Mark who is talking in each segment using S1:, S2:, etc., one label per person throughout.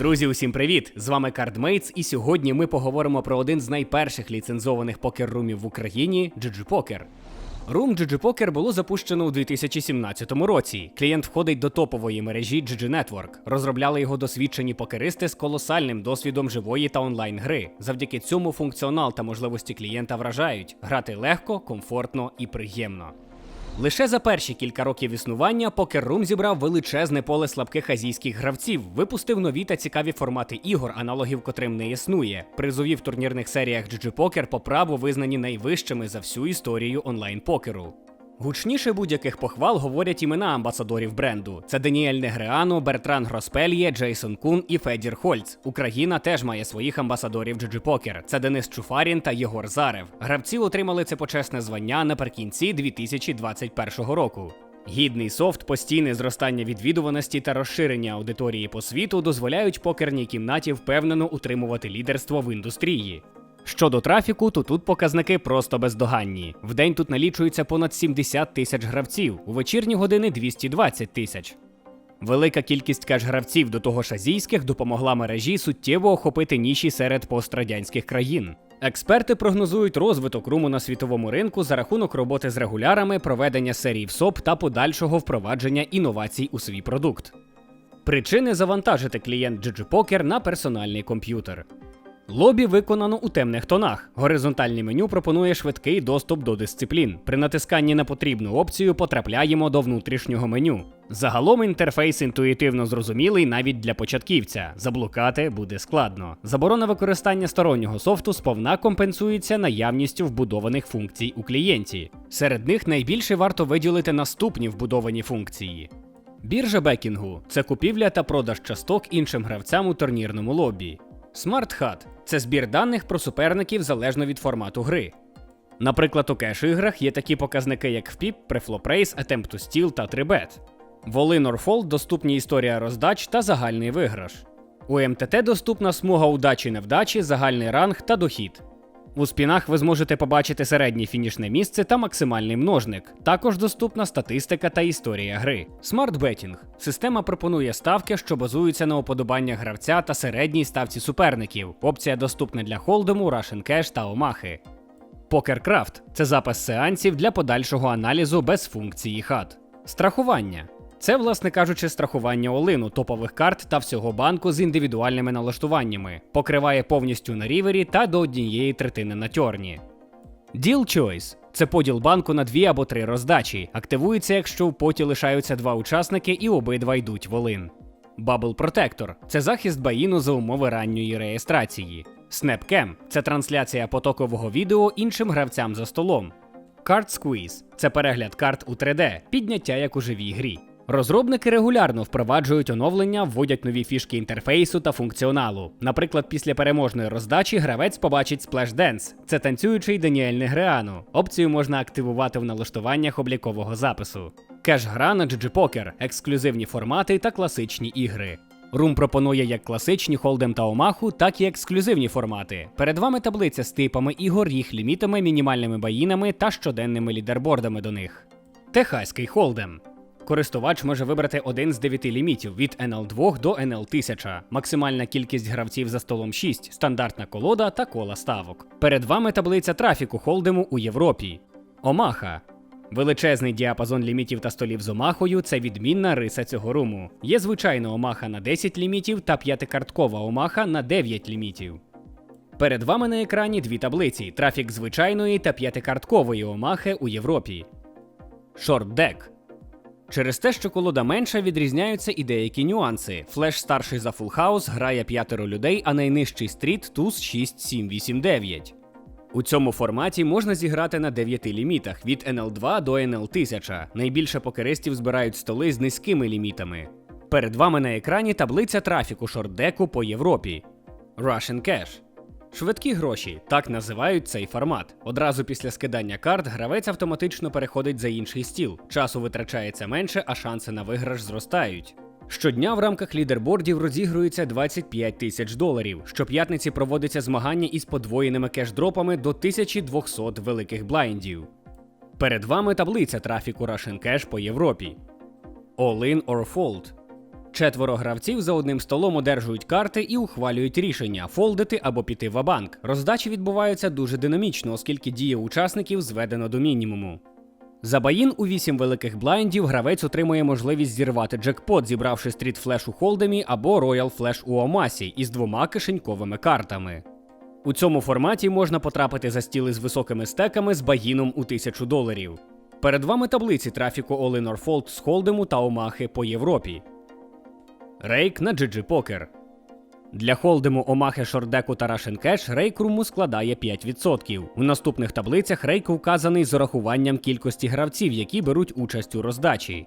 S1: Друзі, усім привіт! З вами CardMates, і сьогодні ми поговоримо про один з найперших ліцензованих покер-румів в Україні Poker. Рум Poker було запущено у 2017 році. Клієнт входить до топової мережі GG Network. Розробляли його досвідчені покеристи з колосальним досвідом живої та онлайн гри. Завдяки цьому функціонал та можливості клієнта вражають грати легко, комфортно і приємно. Лише за перші кілька років існування покер рум зібрав величезне поле слабких азійських гравців, випустив нові та цікаві формати ігор, аналогів котрим не існує. Призові в турнірних серіях GG Poker по праву визнані найвищими за всю історію онлайн-покеру. Гучніше будь-яких похвал говорять імена амбасадорів бренду: це Даніель Негреано, Бертран Гроспельє, Джейсон Кун і Федір Хольц. Україна теж має своїх амбасадорів GG Poker. Це Денис Чуфарін та Єгор Зарев. Гравці отримали це почесне звання наприкінці 2021 року. Гідний софт, постійне зростання відвідуваності та розширення аудиторії по світу дозволяють покерній кімнаті впевнено утримувати лідерство в індустрії. Щодо трафіку, то тут показники просто бездоганні. В день тут налічується понад 70 тисяч гравців, у вечірні години 220 тисяч. Велика кількість кеш-гравців до того ж азійських допомогла мережі суттєво охопити ніші серед пострадянських країн. Експерти прогнозують розвиток руму на світовому ринку за рахунок роботи з регулярами, проведення серій в СОП та подальшого впровадження інновацій у свій продукт. Причини завантажити клієнт GG Poker на персональний комп'ютер. Лобі виконано у темних тонах. Горизонтальне меню пропонує швидкий доступ до дисциплін. При натисканні на потрібну опцію потрапляємо до внутрішнього меню. Загалом інтерфейс інтуїтивно зрозумілий навіть для початківця. Заблукати буде складно. Заборона використання стороннього софту сповна компенсується наявністю вбудованих функцій у клієнті. Серед них найбільше варто виділити наступні вбудовані функції. Біржа бекінгу це купівля та продаж часток іншим гравцям у турнірному лобі. Smart це збір даних про суперників залежно від формату гри. Наприклад, у кеш-іграх є такі показники, як FPIP, Preflop Race, Attempt to Steal та 3bet. В Fold доступні історія роздач та загальний виграш. У МТТ доступна смуга удачі невдачі, загальний ранг та дохід. У спінах ви зможете побачити середнє фінішне місце та максимальний множник. Також доступна статистика та історія гри. Betting – система пропонує ставки, що базуються на уподобаннях гравця та середній ставці суперників. Опція доступна для холдему, Russian Cash та Омахи. PokerCraft – це запис сеансів для подальшого аналізу без функції хат. Страхування. Це, власне кажучи, страхування олину, топових карт та всього банку з індивідуальними налаштуваннями, покриває повністю на рівері та до однієї третини на тьорні. Deal Choice це поділ банку на дві або три роздачі. Активується, якщо в поті лишаються два учасники і обидва йдуть в олин. Bubble Protector – це захист баїну за умови ранньої реєстрації. SnapCam – це трансляція потокового відео іншим гравцям за столом. Card Squeeze – це перегляд карт у 3D, підняття як у живій грі. Розробники регулярно впроваджують оновлення, вводять нові фішки інтерфейсу та функціоналу. Наприклад, після переможної роздачі гравець побачить Splash. Це танцюючий Даніель Негреану. Опцію можна активувати в налаштуваннях облікового запису. Кеш-гра на GG Poker, ексклюзивні формати та класичні ігри. Рум пропонує як класичні холдем та омаху, так і ексклюзивні формати. Перед вами таблиця з типами ігор, їх лімітами, мінімальними баїнами та щоденними лідербордами до них. Техаський холдем. Користувач може вибрати один з дев'яти лімітів від NL2 до NL1000, максимальна кількість гравців за столом 6, стандартна колода та кола ставок. Перед вами таблиця трафіку холдему у Європі. Омаха. Величезний діапазон лімітів та столів з омахою це відмінна риса цього руму. Є звичайна омаха на 10 лімітів та п'ятикарткова омаха на 9 лімітів. Перед вами на екрані дві таблиці: трафік звичайної та п'ятикарткової омахи у Європі. Шортдек. Через те, що колода менша, відрізняються і деякі нюанси. Флеш старший за House грає п'ятеро людей, а найнижчий стріт туз 6, 7, 8, 9. У цьому форматі можна зіграти на 9 лімітах від NL2 до NL1000. Найбільше покеристів збирають столи з низькими лімітами. Перед вами на екрані таблиця трафіку шортдеку по Європі. Russian Cash. Швидкі гроші так називають цей формат. Одразу після скидання карт гравець автоматично переходить за інший стіл. Часу витрачається менше, а шанси на виграш зростають. Щодня в рамках лідербордів розігрується 25 тисяч доларів. Щоп'ятниці проводиться змагання із подвоєними кеш-дропами до 1200 великих блайндів. Перед вами таблиця трафіку Russian Cash по Європі. All in or Fold. Четверо гравців за одним столом одержують карти і ухвалюють рішення фолдити або піти в банк. Роздачі відбуваються дуже динамічно, оскільки дія учасників зведено до мінімуму. За баїн у 8 великих блайндів гравець отримує можливість зірвати джекпот, зібравши стріт флеш у холдемі або роял флеш у Омасі із двома кишеньковими картами. У цьому форматі можна потрапити за стіли з високими стеками з баїном у 1000 доларів. Перед вами таблиці трафіку or Fold з холдему та Омахи по Європі. Рейк на GG Poker. Для холдему Омахи Шордеку та Cash рейк руму складає 5%. У наступних таблицях рейк указаний з урахуванням кількості гравців, які беруть участь у роздачі.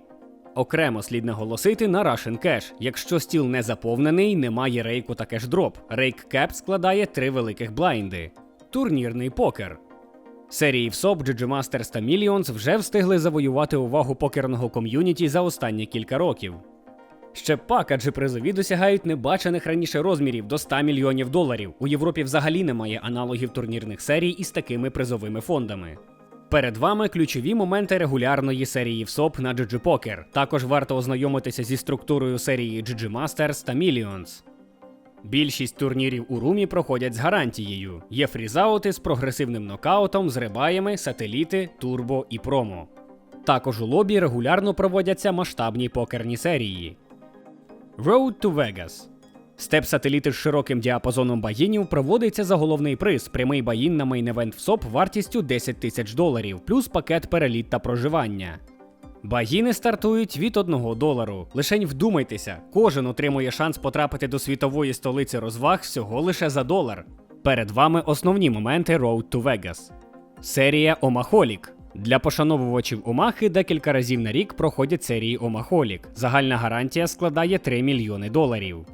S1: Окремо слід наголосити на Russian Cash. Якщо стіл не заповнений, немає рейку та кеш-дроп. Рейк кеп складає три великих блайнди. Турнірний покер. Серії ВСОП, GG Masters та Millions вже встигли завоювати увагу покерного ком'юніті за останні кілька років. Ще пак, адже призові досягають небачених раніше розмірів до 100 мільйонів доларів. У Європі взагалі немає аналогів турнірних серій із такими призовими фондами. Перед вами ключові моменти регулярної серії ВСОП на GG Poker. Також варто ознайомитися зі структурою серії GG Masters та Millions. Більшість турнірів у румі проходять з гарантією. Є фрізаути з прогресивним нокаутом, з рибаями, сателіти, турбо і промо. Також у лобі регулярно проводяться масштабні покерні серії. Road to Vegas. Степ сателіти з широким діапазоном баїнів проводиться за головний приз прямий баїн на мейн-евент в СОП вартістю 10 тисяч доларів, плюс пакет переліт та проживання. Багіни стартують від 1 долару. Лишень вдумайтеся, кожен отримує шанс потрапити до світової столиці розваг всього лише за долар. Перед вами основні моменти Road to Vegas. Серія Омахолік. Для пошановувачів Омахи декілька разів на рік проходять серії Омахолік. Загальна гарантія складає 3 мільйони доларів.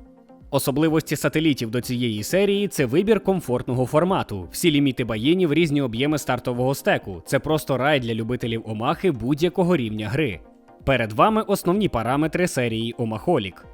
S1: Особливості сателітів до цієї серії це вибір комфортного формату. Всі ліміти баїнів, різні об'єми стартового стеку. Це просто рай для любителів Омахи будь-якого рівня гри. Перед вами основні параметри серії Омахолік.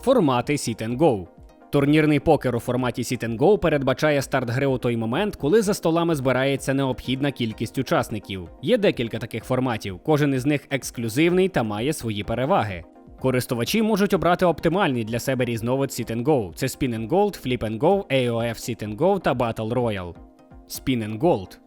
S1: Формати Sit and Go. Турнірний покер у форматі Sit and Go передбачає старт гри у той момент, коли за столами збирається необхідна кількість учасників. Є декілька таких форматів, кожен із них ексклюзивний та має свої переваги. Користувачі можуть обрати оптимальний для себе різновид Sit and Go. Це Spin and Gold, Flip and Go, AOF Sit and Go та Battle Royale. Spin and Gold.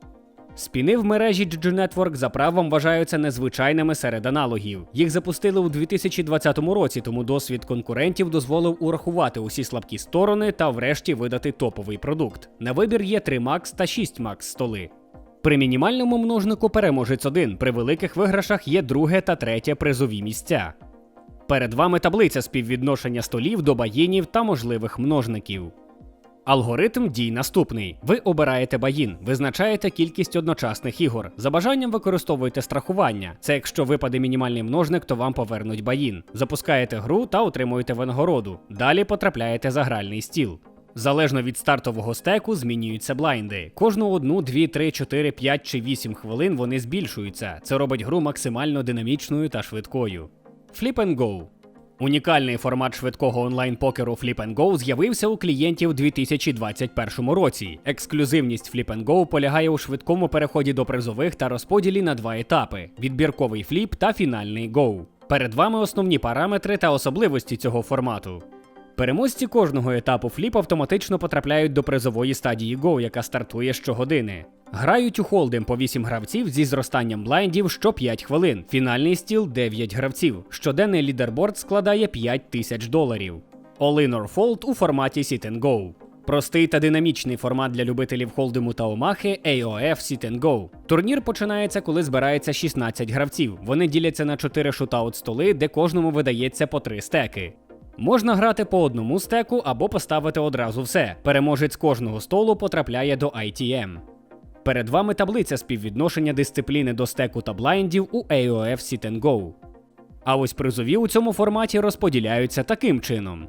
S1: Спіни в мережі GG Network за правом вважаються незвичайними серед аналогів. Їх запустили у 2020 році, тому досвід конкурентів дозволив урахувати усі слабкі сторони та врешті видати топовий продукт. На вибір є 3 Max та 6 Max столи. При мінімальному множнику переможець один, при великих виграшах є друге та третє призові місця. Перед вами таблиця співвідношення столів до баїнів та можливих множників. Алгоритм дій наступний: ви обираєте баїн, визначаєте кількість одночасних ігор. За бажанням використовуєте страхування. Це якщо випаде мінімальний множник, то вам повернуть баїн. Запускаєте гру та отримуєте винагороду. Далі потрапляєте за гральний стіл. Залежно від стартового стеку змінюються блайнди. Кожну одну, дві, три, чотири, п'ять чи вісім хвилин вони збільшуються. Це робить гру максимально динамічною та швидкою. Flip and Go Унікальний формат швидкого онлайн-покеру Flip Go з'явився у клієнтів у 2021 році. Ексклюзивність Flip Go полягає у швидкому переході до призових та розподілі на два етапи: відбірковий фліп та фінальний Go. Перед вами основні параметри та особливості цього формату. Переможці кожного етапу фліп автоматично потрапляють до призової стадії Go, яка стартує щогодини. Грають у холдем по 8 гравців зі зростанням блайндів що 5 хвилин. Фінальний стіл 9 гравців. Щоденний лідерборд складає 5 тисяч доларів. All in or Fold у форматі Sit and Go. Простий та динамічний формат для любителів холдему та омахи AOF Sit and Go. Турнір починається, коли збирається 16 гравців. Вони діляться на 4 шутаут столи, де кожному видається по 3 стеки. Можна грати по одному стеку або поставити одразу все. Переможець кожного столу потрапляє до ITM. Перед вами таблиця співвідношення дисципліни до стеку та блайндів у AOF Sit and Go. А ось призові у цьому форматі розподіляються таким чином: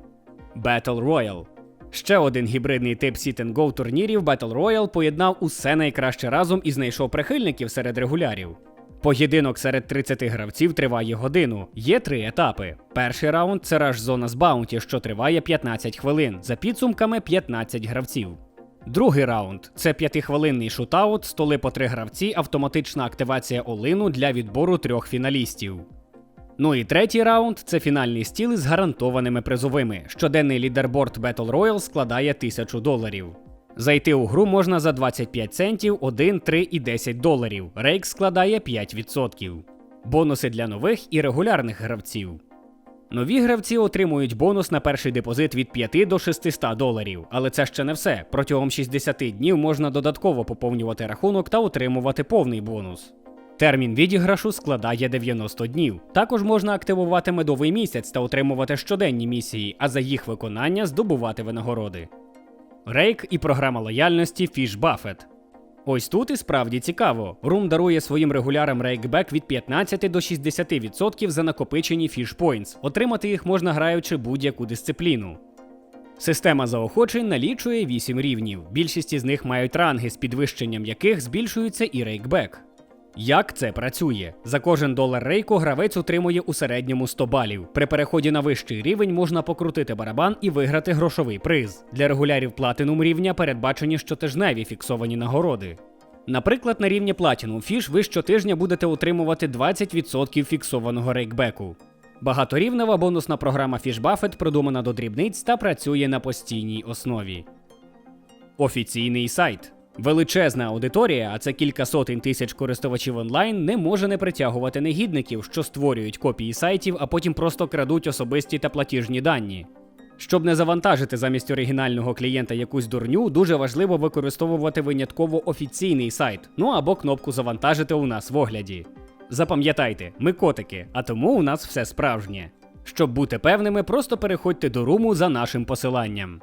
S1: Battle Royale. Ще один гібридний тип Sit and Go турнірів Battle Royale поєднав усе найкраще разом і знайшов прихильників серед регулярів. Поєдинок серед 30 гравців триває годину. Є три етапи. Перший раунд це раш зона з баунті, що триває 15 хвилин, за підсумками 15 гравців. Другий раунд це п'ятихвилинний шутаут, столи по три гравці, автоматична активація олину для відбору трьох фіналістів. Ну і третій раунд це фінальний стіл із гарантованими призовими. Щоденний лідерборд Battle Royale складає 1000 доларів. Зайти у гру можна за 25 центів, 1, 3 і 10 доларів. Рейк складає 5%. Бонуси для нових і регулярних гравців. Нові гравці отримують бонус на перший депозит від 5 до 600 доларів. Але це ще не все. Протягом 60 днів можна додатково поповнювати рахунок та отримувати повний бонус. Термін відіграшу складає 90 днів. Також можна активувати медовий місяць та отримувати щоденні місії, а за їх виконання здобувати винагороди. Рейк і програма лояльності Fish Buffet. Ось тут і справді цікаво. Рум дарує своїм регулярам рейкбек від 15 до 60% за накопичені фішпойнтс. Отримати їх можна граючи будь-яку дисципліну. Система заохочень налічує 8 рівнів. Більшість із них мають ранги, з підвищенням яких збільшується і рейкбек. Як це працює? За кожен долар рейку гравець отримує у середньому 100 балів. При переході на вищий рівень можна покрутити барабан і виграти грошовий приз. Для регулярів платинум рівня передбачені щотижневі фіксовані нагороди. Наприклад, на рівні Platinum Fish ви щотижня будете отримувати 20% фіксованого рейкбеку. Багаторівнева бонусна програма Fish Buffet продумана до дрібниць та працює на постійній основі. Офіційний сайт. Величезна аудиторія, а це кілька сотень тисяч користувачів онлайн, не може не притягувати негідників, що створюють копії сайтів, а потім просто крадуть особисті та платіжні дані. Щоб не завантажити замість оригінального клієнта якусь дурню, дуже важливо використовувати винятково офіційний сайт, ну або кнопку завантажити у нас в огляді. Запам'ятайте, ми котики, а тому у нас все справжнє. Щоб бути певними, просто переходьте до руму за нашим посиланням.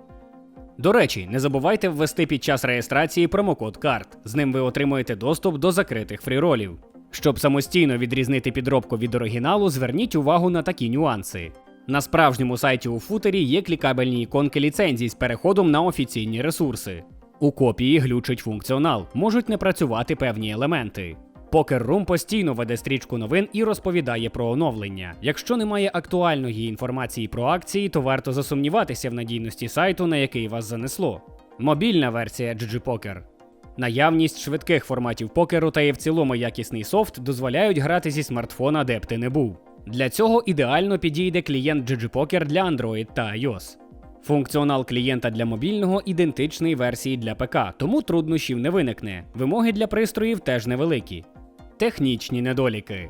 S1: До речі, не забувайте ввести під час реєстрації промокод карт. З ним ви отримуєте доступ до закритих фріролів. Щоб самостійно відрізнити підробку від оригіналу, зверніть увагу на такі нюанси. На справжньому сайті у футері є клікабельні іконки ліцензій з переходом на офіційні ресурси. У копії глючить функціонал, можуть не працювати певні елементи. Poker Room постійно веде стрічку новин і розповідає про оновлення. Якщо немає актуальної інформації про акції, то варто засумніватися в надійності сайту, на який вас занесло. Мобільна версія GG. Наявність швидких форматів покеру та і в цілому якісний софт дозволяють грати зі смартфона, де б ти не був. Для цього ідеально підійде клієнт GG для Android та iOS. Функціонал клієнта для мобільного ідентичний версії для ПК, тому труднощів не виникне. Вимоги для пристроїв теж невеликі. Технічні недоліки.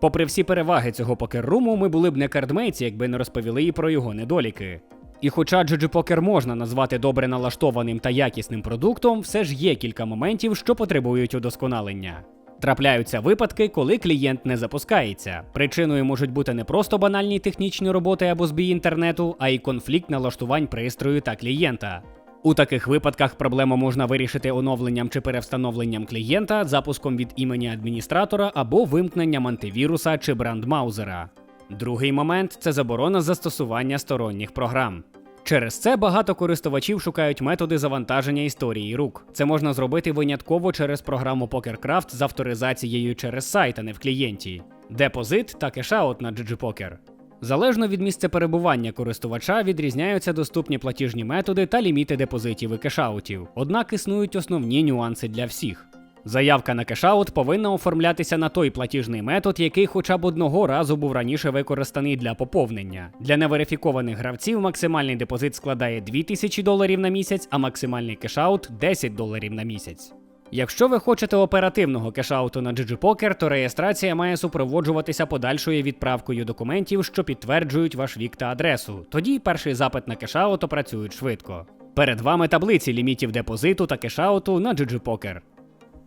S1: Попри всі переваги цього покер-руму, ми були б не кардмейці, якби не розповіли і про його недоліки. І хоча GG Poker можна назвати добре налаштованим та якісним продуктом, все ж є кілька моментів, що потребують удосконалення. Трапляються випадки, коли клієнт не запускається. Причиною можуть бути не просто банальні технічні роботи або збій інтернету, а й конфлікт налаштувань пристрою та клієнта. У таких випадках проблему можна вирішити оновленням чи перевстановленням клієнта, запуском від імені адміністратора або вимкненням антивіруса чи брандмаузера. Другий момент це заборона застосування сторонніх програм. Через це багато користувачів шукають методи завантаження історії рук. Це можна зробити винятково через програму PokerCraft з авторизацією через сайт, а не в клієнті, депозит та кешаут на GG Poker. Залежно від місця перебування користувача відрізняються доступні платіжні методи та ліміти депозитів і кешаутів. Однак існують основні нюанси для всіх. Заявка на кешаут повинна оформлятися на той платіжний метод, який хоча б одного разу був раніше використаний для поповнення. Для неверифікованих гравців максимальний депозит складає 2000 доларів на місяць, а максимальний кешаут 10 доларів на місяць. Якщо ви хочете оперативного кешауту на GG Poker, то реєстрація має супроводжуватися подальшою відправкою документів, що підтверджують ваш вік та адресу. Тоді перший запит на кешаут опрацюють швидко. Перед вами таблиці лімітів депозиту та кешауту на GG Poker.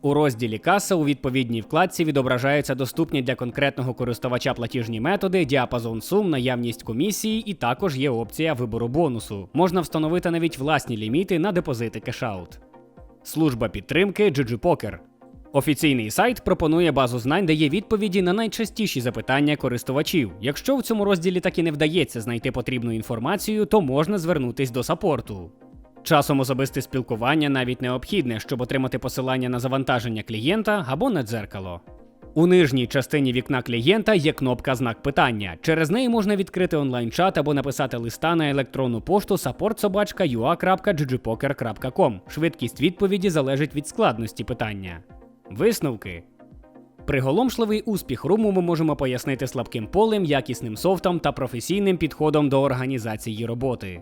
S1: У розділі Каса у відповідній вкладці відображаються доступні для конкретного користувача платіжні методи, діапазон сум, наявність комісії, і також є опція вибору бонусу. Можна встановити навіть власні ліміти на депозити кешаут. Служба підтримки GGPoker. Офіційний сайт пропонує базу знань, де є відповіді на найчастіші запитання користувачів. Якщо в цьому розділі так і не вдається знайти потрібну інформацію, то можна звернутись до саппорту. Часом особисте спілкування навіть необхідне, щоб отримати посилання на завантаження клієнта або на дзеркало. У нижній частині вікна клієнта є кнопка знак питання. Через неї можна відкрити онлайн-чат або написати листа на електронну пошту support.ua.ggpoker.com. Швидкість відповіді залежить від складності питання. Висновки. Приголомшливий успіх руму ми можемо пояснити слабким полем, якісним софтом та професійним підходом до організації роботи.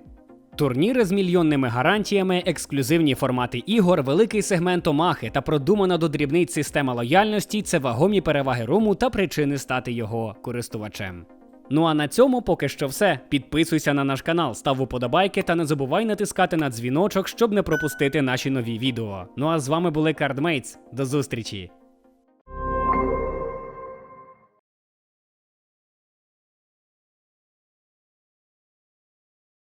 S1: Турніри з мільйонними гарантіями, ексклюзивні формати ігор, великий сегмент омахи та продумана до дрібниць система лояльності це вагомі переваги руму та причини стати його користувачем. Ну а на цьому поки що все. Підписуйся на наш канал, став уподобайки та не забувай натискати на дзвіночок, щоб не пропустити наші нові відео. Ну а з вами були Cardmates. До зустрічі!